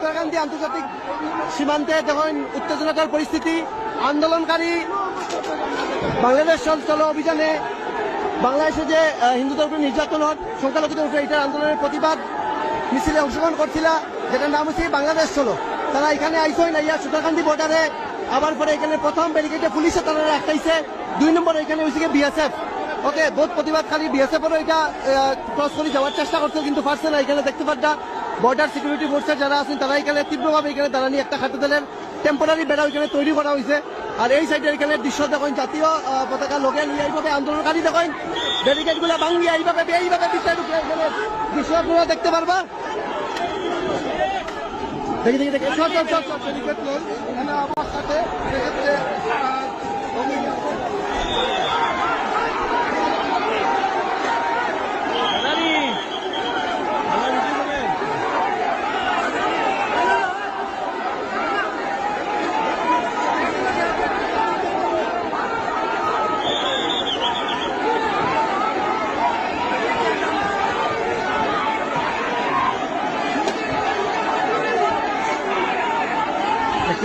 আন্তর্জাতিক সীমান্তে যখন উত্তেজনাকর পরিস্থিতি, আন্দোলনকারী বাংলাদেশ চল অভিযানে বাংলাদেশে যে হিন্দুদের উপরে নির্যাতন হয়, সংখ্যালঘুদের উপরে এটার আন্দোলনের প্রতিবাদ মিছিলে অংশগ্রহণ করছিল, যেটার নাম হচ্ছে বাংলাদেশ চলো। তারা এখানে আইসই না ইয়া সুতাকান্দি বর্ডারে আবার পরে এখানে প্রথম ব্যারিকেডে পুলিশে তারা আটকাইছে দুই নম্বর এখানে হয়েছে বিএসএফ ওকে বোধ প্রতিবাদকারী বিএসএফ এরও এটা ক্রস করে যাওয়ার চেষ্টা করছে, কিন্তু পারছে না, এখানে দেখতে পারটা। বর্ডার সিকিউরিটি ফোর্সের যারা আছেন তারা এখানে তীব্রভাবে এখানে দাঁড়ানি একটা খাদ্য তেলের টেম্পোরারি বেড়া এখানে তৈরি করা হয়েছে আর এই সাইডে এখানে দৃশ্য দেখেন জাতীয় পতাকা লগে নিয়ে এইভাবে আন্দোলনকারী দেখেন ব্যারিকেডগুলা ভাঙিয়ে এইভাবে এইভাবে ঢুকে দৃশ্য আপনারা দেখতে পারবা। দেখি দেখি দেখি। চল চল চল চল। এখানে আমার সাথে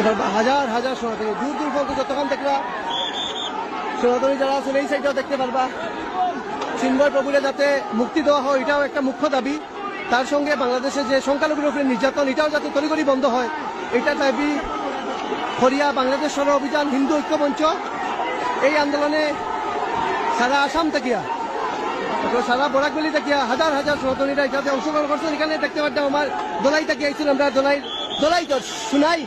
হাজার হাজার সনাতনী দূর দূর পর্যন্ত যতক্ষণ দেখবা সনাতনী যারা আছেন এই সাইডেও দেখতে পারবা। চিন্ময় প্রভুরে যাতে মুক্তি দেওয়া হয়, এটাও একটা মুখ্য দাবি। তার সঙ্গে বাংলাদেশে যে সংখ্যালঘুর উপরে নির্যাতন, এটাও যাতে তড়িঘড়ি বন্ধ হয়, এটা দাবি হরিয়া বাংলাদেশ সর অভিযান হিন্দু ঐক্য মঞ্চ। এই আন্দোলনে সারা আসাম থেকিয়া তো সারা বরাকবেলি থেকিয়া হাজার হাজার সনাতনীরা এটাতে অংশগ্রহণ করছেন এখানে দেখতে পারতাম আমার দোলাই থেকে আমরা দোলাই দোলাই তো শুনাই।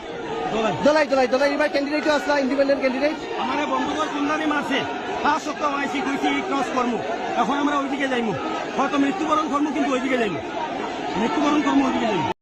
দোলাই দোলাই দোলাই এবার ক্যান্ডিডেটও আসলা ইন্ডিপেন্ডেন্ট ক্যান্ডিডেট আমার বন্ধুদের কুন্দানি মারছে পাঁচ সপ্তাহ আইসি কইছি ক্রস কর্ম এখন আমরা ওইদিকে যাইমু। হয়তো মৃত্যুবরণ কর্ম কিন্তু ওইদিকে যাইমু। মৃত্যুবরণ কর্ম ওইদিকে যাইমু।